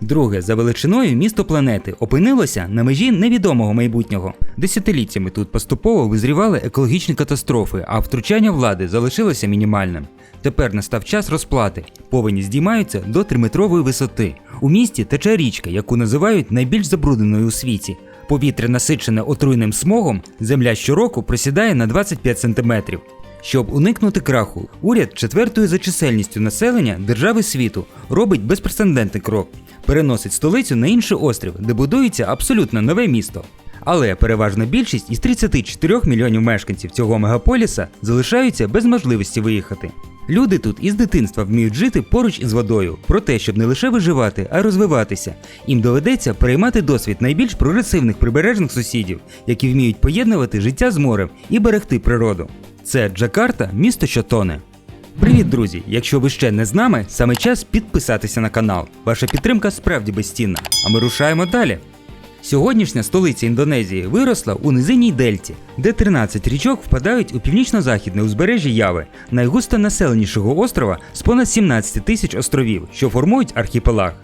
Друге, за величиною місто планети опинилося на межі невідомого майбутнього. Десятиліттями тут поступово визрівали екологічні катастрофи, а втручання влади залишилося мінімальним. Тепер настав час розплати. Повені здіймаються до 3-метрової висоти. У місті тече річка, яку називають найбільш забрудненою у світі. Повітря насичене отруйним смогом, земля щороку просідає на 25 сантиметрів. Щоб уникнути краху, уряд четвертою за чисельністю населення держави світу робить безпрецедентний крок, переносить столицю на інший острів, де будується абсолютно нове місто. Але переважна більшість із 34 мільйонів мешканців цього мегаполіса залишаються без можливості виїхати. Люди тут із дитинства вміють жити поруч із водою, про те, щоб не лише виживати, а й розвиватися. Їм доведеться переймати досвід найбільш прогресивних прибережних сусідів, які вміють поєднувати життя з морем і берегти природу. Це Джакарта, місто що тоне. Привіт, друзі! Якщо ви ще не з нами, саме час підписатися на канал. Ваша підтримка справді безцінна. А ми рушаємо далі. Сьогоднішня столиця Індонезії виросла у низинній дельті, де 13 річок впадають у північно-західне узбережжя Яви, найгустонаселенішого острова з понад 17 тисяч островів, що формують архіпелаг.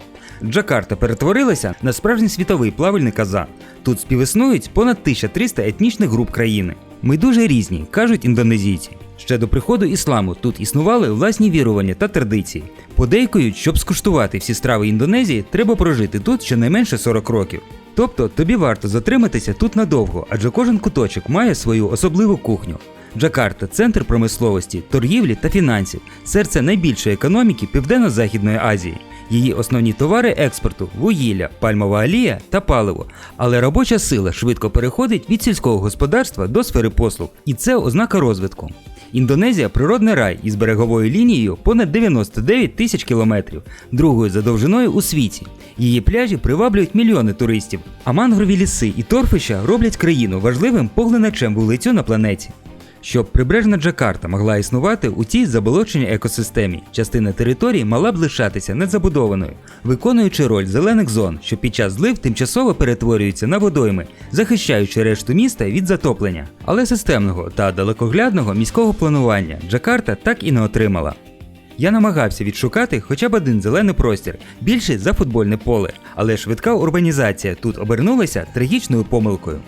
Джакарта перетворилася на справжній світовий плавальний казан. Тут співіснують понад 1300 етнічних груп країни. Ми дуже різні, кажуть індонезійці. Ще до приходу ісламу тут існували власні вірування та традиції. Подейкують, щоб скуштувати всі страви Індонезії, треба прожити тут щонайменше 40 років. Тобто тобі варто затриматися тут надовго, адже кожен куточок має свою особливу кухню. Джакарта центр промисловості, торгівлі та фінансів, серце найбільшої економіки Південно-Західної Азії. Її основні товари експорту вугілля, пальмова олія та паливо. Але робоча сила швидко переходить від сільського господарства до сфери послуг, і це ознака розвитку. Індонезія природний рай із береговою лінією понад 99 тисяч кілометрів, другою за довжиною у світі. Її пляжі приваблюють мільйони туристів, а мангрові ліси і торфища роблять країну важливим поглиначем вулицю на планеті. Щоб прибережна Джакарта могла існувати у цій заболоченій екосистемі, частина території мала б лишатися незабудованою, виконуючи роль зелених зон, що під час злив тимчасово перетворюються на водойми, захищаючи решту міста від затоплення. Але системного та далекоглядного міського планування Джакарта так і не отримала. Я намагався відшукати хоча б один зелений простір, більший за футбольне поле, але швидка урбанізація тут обернулася трагічною помилкою.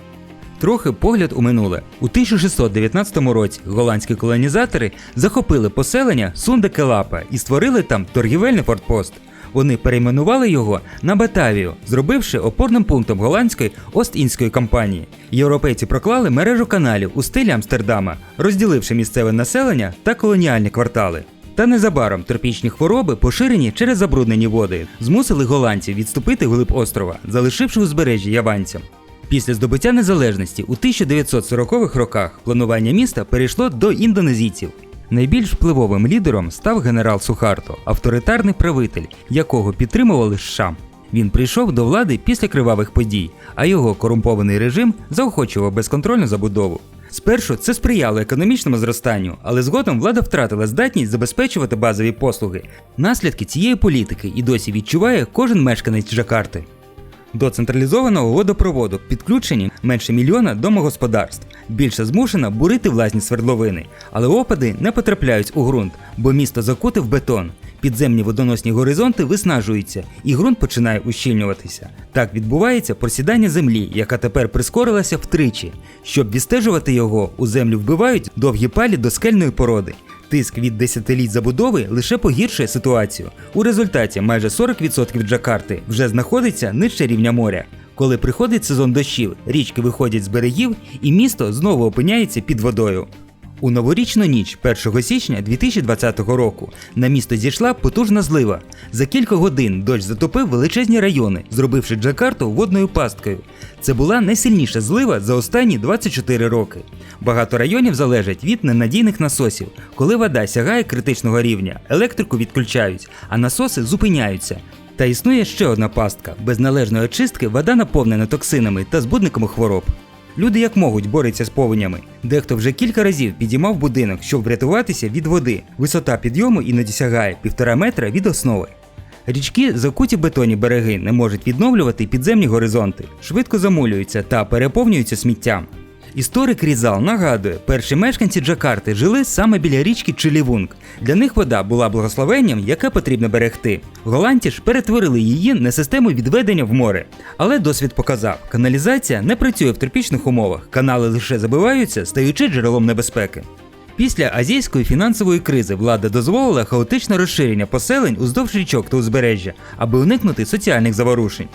Трохи погляд у минуле. У 1619 році голландські колонізатори захопили поселення Сунде-Келапа і створили там торгівельний фортпост. Вони перейменували його на Батавію, зробивши опорним пунктом голландської Ост-Індської компанії. Європейці проклали мережу каналів у стилі Амстердама, розділивши місцеве населення та колоніальні квартали. Та незабаром тропічні хвороби, поширені через забруднені води, змусили голландців відступити вглиб острова, залишивши узбережжя яванцям. Після здобуття незалежності у 1940-х роках планування міста перейшло до індонезійців. Найбільш впливовим лідером став генерал Сухарто, авторитарний правитель, якого підтримували США. Він прийшов до влади після кривавих подій, а його корумпований режим заохочував безконтрольну забудову. Спершу це сприяло економічному зростанню, але згодом влада втратила здатність забезпечувати базові послуги. Наслідки цієї політики і досі відчуває кожен мешканець Джакарти. До централізованого водопроводу підключені менше мільйона домогосподарств. Більше змушена бурити власні свердловини, але опади не потрапляють у ґрунт, бо місто закутив бетон. Підземні водоносні горизонти виснажуються, і ґрунт починає ущільнюватися. Так відбувається просідання землі, яка тепер прискорилася втричі. Щоб відстежувати його, у землю вбивають довгі палі до скельної породи. Тиск від десятиліть забудови лише погіршує ситуацію. У результаті майже 40% Джакарти вже знаходиться нижче рівня моря. Коли приходить сезон дощів, річки виходять з берегів, і місто знову опиняється під водою. У новорічну ніч 1 січня 2020 року на місто зійшла потужна злива. За кілька годин дощ затопив величезні райони, зробивши Джакарту водною пасткою. Це була найсильніша злива за останні 24 роки. Багато районів залежать від ненадійних насосів. Коли вода сягає критичного рівня, електрику відключають, а насоси зупиняються. Та існує ще одна пастка: без належної очистки вода наповнена токсинами та збудниками хвороб. Люди як можуть борються з повенями. Дехто вже кілька разів підіймав будинок, щоб врятуватися від води. Висота підйому іноді сягає півтора метра від основи. Річки, закуті бетонні береги, не можуть відновлювати підземні горизонти, швидко замулюються та переповнюються сміттям. Історик Різал нагадує, перші мешканці Джакарти жили саме біля річки Чилівунг. Для них вода була благословенням, яке потрібно берегти. Голландці ж перетворили її на систему відведення в море. Але досвід показав, каналізація не працює в тропічних умовах, канали лише забиваються, стаючи джерелом небезпеки. Після азійської фінансової кризи влада дозволила хаотичне розширення поселень уздовж річок та узбережжя, аби уникнути соціальних заворушень.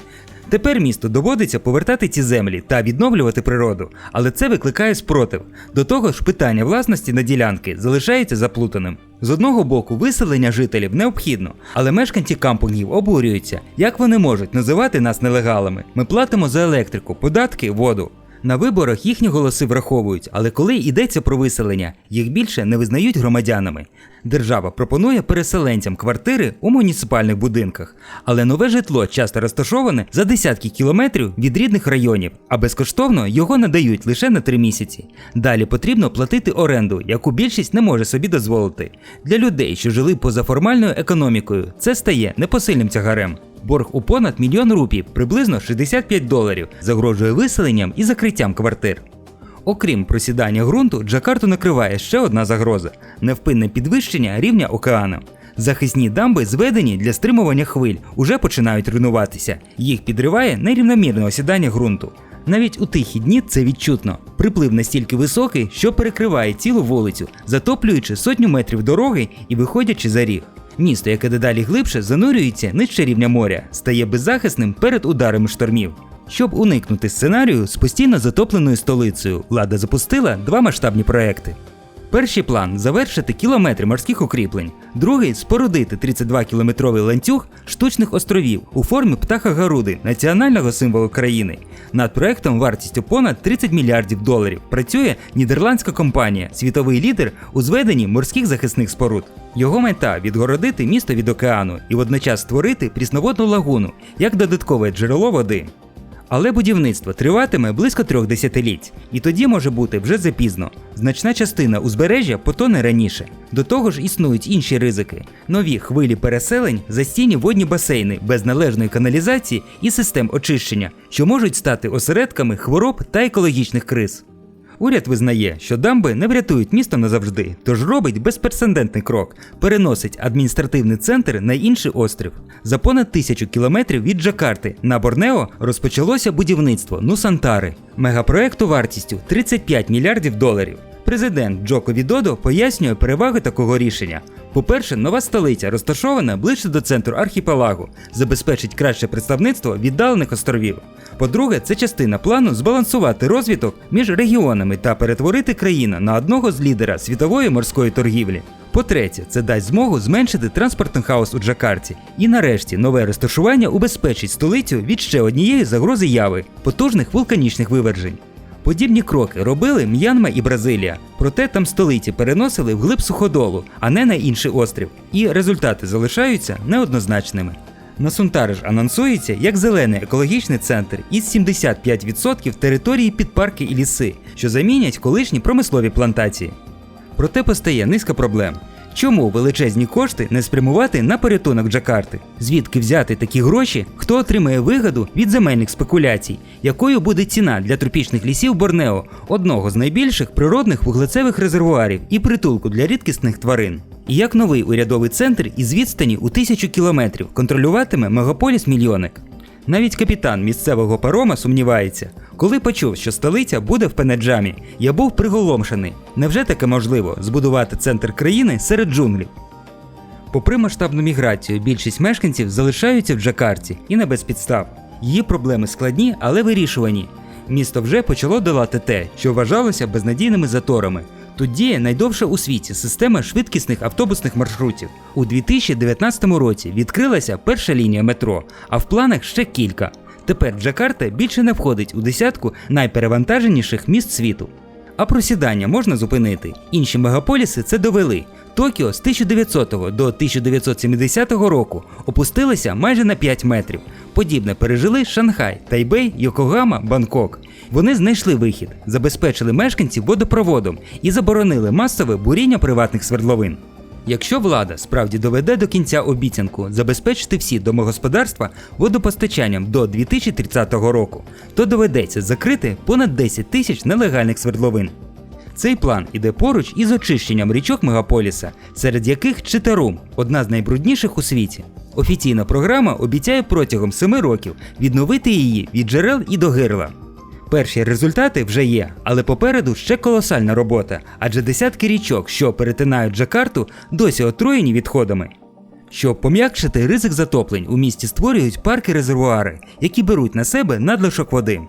Тепер місту доводиться повертати ці землі та відновлювати природу, але це викликає спротив. До того ж, питання власності на ділянки залишається заплутаним. З одного боку, виселення жителів необхідно, але мешканці кампунгів обурюються, як вони можуть називати нас нелегалами. Ми платимо за електрику, податки, воду. На виборах їхні голоси враховують, але коли йдеться про виселення, їх більше не визнають громадянами. Держава пропонує переселенцям квартири у муніципальних будинках, але нове житло часто розташоване за десятки кілометрів від рідних районів, а безкоштовно його надають лише на три місяці. Далі потрібно платити оренду, яку більшість не може собі дозволити. Для людей, що жили поза формальною економікою, це стає непосильним тягарем. Борг у понад мільйон рупій, приблизно 65 доларів, загрожує виселенням і закриттям квартир. Окрім просідання ґрунту, Джакарту накриває ще одна загроза невпинне підвищення рівня океану. Захисні дамби, зведені для стримування хвиль, уже починають руйнуватися. Їх підриває нерівномірне осідання ґрунту. Навіть у тихі дні це відчутно. Приплив настільки високий, що перекриває цілу вулицю, затоплюючи сотню метрів дороги і виходячи за ріг. Місто, яке дедалі глибше, занурюється нижче рівня моря, стає беззахисним перед ударами штормів. Щоб уникнути сценарію з постійно затопленою столицею, влада запустила два масштабні проекти. Перший план завершити кілометри морських укріплень, другий спорудити 32-кілометровий ланцюг штучних островів у формі птаха Гаруди, національного символу країни. Над проектом вартістю понад 30 мільярдів доларів працює нідерландська компанія, світовий лідер у зведенні морських захисних споруд. Його мета відгородити місто від океану і водночас створити прісноводну лагуну як додаткове джерело води. Але будівництво триватиме близько трьох десятиліть, і тоді може бути вже запізно. Значна частина узбережжя потоне раніше. До того ж існують інші ризики: нові хвилі переселень, застійні водні басейни без належної каналізації і систем очищення, що можуть стати осередками хвороб та екологічних криз. Уряд визнає, що дамби не врятують місто назавжди, тож робить безпрецедентний крок, переносить адміністративний центр на інший острів. За понад тисячу кілометрів від Джакарти на Борнео розпочалося будівництво Нусантари, мегапроекту вартістю 35 мільярдів доларів. Президент Джоко Відодо пояснює переваги такого рішення. По-перше, нова столиця розташована ближче до центру архіпелагу, забезпечить краще представництво віддалених островів. По-друге, це частина плану збалансувати розвиток між регіонами та перетворити країну на одного з лідера світової морської торгівлі. По-третє, це дасть змогу зменшити транспортний хаос у Джакарті. І нарешті нове розташування убезпечить столицю від ще однієї загрози яви потужних вулканічних вивержень. Подібні кроки робили М'янма і Бразилія, проте там столиці переносили вглиб суходолу, а не на інший острів, і результати залишаються неоднозначними. На Сунтари ж анонсується як зелений екологічний центр із 75% території під парки і ліси, що замінять колишні промислові плантації. Проте постає низка проблем. Чому величезні кошти не спрямувати на порятунок Джакарти? Звідки взяти такі гроші, хто отримає вигоду від земельних спекуляцій, якою буде ціна для тропічних лісів Борнео, одного з найбільших природних вуглецевих резервуарів і притулку для рідкісних тварин? І як новий урядовий центр із відстані у тисячу кілометрів контролюватиме мегаполіс мільйоник? Навіть капітан місцевого парома сумнівається, коли почув, що столиця буде в Пенеджамі, я був приголомшений. Невже таке можливо збудувати центр країни серед джунглів? Попри масштабну міграцію, більшість мешканців залишаються в Джакарті і не без підстав. Її проблеми складні, але вирішувані. Місто вже почало долати те, що вважалося безнадійними заторами. Тут діє найдовша у світі система швидкісних автобусних маршрутів. У 2019 році відкрилася перша лінія метро, а в планах ще кілька. Тепер Джакарта більше не входить у десятку найперевантаженіших міст світу. А просідання можна зупинити. Інші мегаполіси це довели. Токіо з 1900 до 1970 року опустилися майже на 5 метрів. Подібне пережили Шанхай, Тайбей, Йокогама, Бангкок. Вони знайшли вихід, забезпечили мешканців водопроводом і заборонили масове буріння приватних свердловин. Якщо влада справді доведе до кінця обіцянку забезпечити всі домогосподарства водопостачанням до 2030 року, то доведеться закрити понад 10 тисяч нелегальних свердловин. Цей план іде поруч із очищенням річок мегаполіса, серед яких Читарум одна з найбрудніших у світі. Офіційна програма обіцяє протягом 7 років відновити її від джерел і до гирла. Перші результати вже є, але попереду ще колосальна робота, адже десятки річок, що перетинають Джакарту, досі отруєні відходами. Щоб пом'якшити ризик затоплень, у місті створюють парки-резервуари, які беруть на себе надлишок води.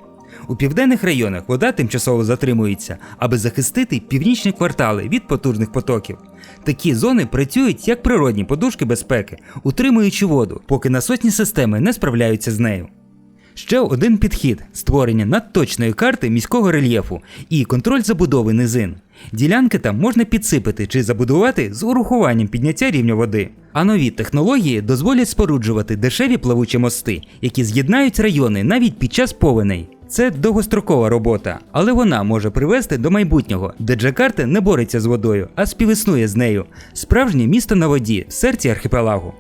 У південних районах вода тимчасово затримується, аби захистити північні квартали від потужних потоків. Такі зони працюють як природні подушки безпеки, утримуючи воду, поки насосні системи не справляються з нею. Ще один підхід створення надточної карти міського рельєфу і контроль забудови низин. Ділянки там можна підсипати чи забудувати з урахуванням підняття рівня води. А нові технології дозволять споруджувати дешеві плавучі мости, які з'єднають райони навіть під час повеней. Це довгострокова робота, але вона може привести до майбутнього, де Джакарта не бореться з водою, а співіснує з нею. Справжнє місто на воді в серці архіпелагу.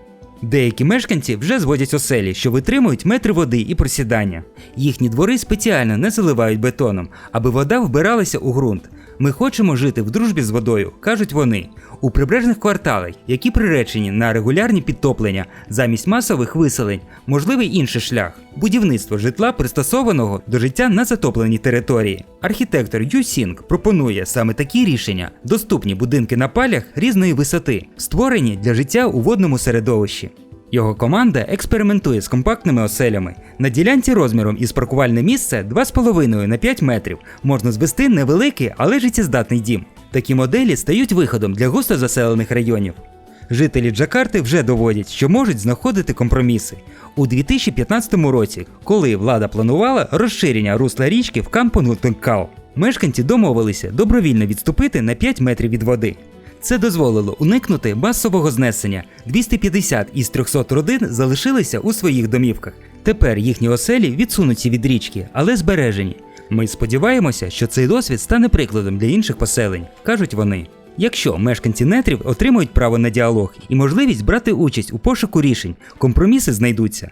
Деякі мешканці вже зводять оселі, що витримують метри води і просідання. Їхні двори спеціально не заливають бетоном, аби вода вбиралася у ґрунт. Ми хочемо жити в дружбі з водою, кажуть вони, у прибережних кварталах, які приречені на регулярні підтоплення замість масових виселень, можливий інший шлях будівництво житла, пристосованого до життя на затопленій території. Архітектор Ю пропонує саме такі рішення: доступні будинки на палях різної висоти, створені для життя у водному середовищі. Його команда експериментує з компактними оселями. На ділянці розміром із паркувальне місце 2,5 на 5 метрів можна звести невеликий, але життєздатний дім. Такі моделі стають виходом для густо заселених районів. Жителі Джакарти вже доводять, що можуть знаходити компроміси. У 2015 році, коли влада планувала розширення русла річки в Кампонгутенкал, мешканці домовилися добровільно відступити на 5 метрів від води. Це дозволило уникнути масового знесення. 250 із 300 родин залишилися у своїх домівках. Тепер їхні оселі відсунуті від річки, але збережені. Ми сподіваємося, що цей досвід стане прикладом для інших поселень, кажуть вони. Якщо мешканці нетрів отримують право на діалог і можливість брати участь у пошуку рішень, компроміси знайдуться.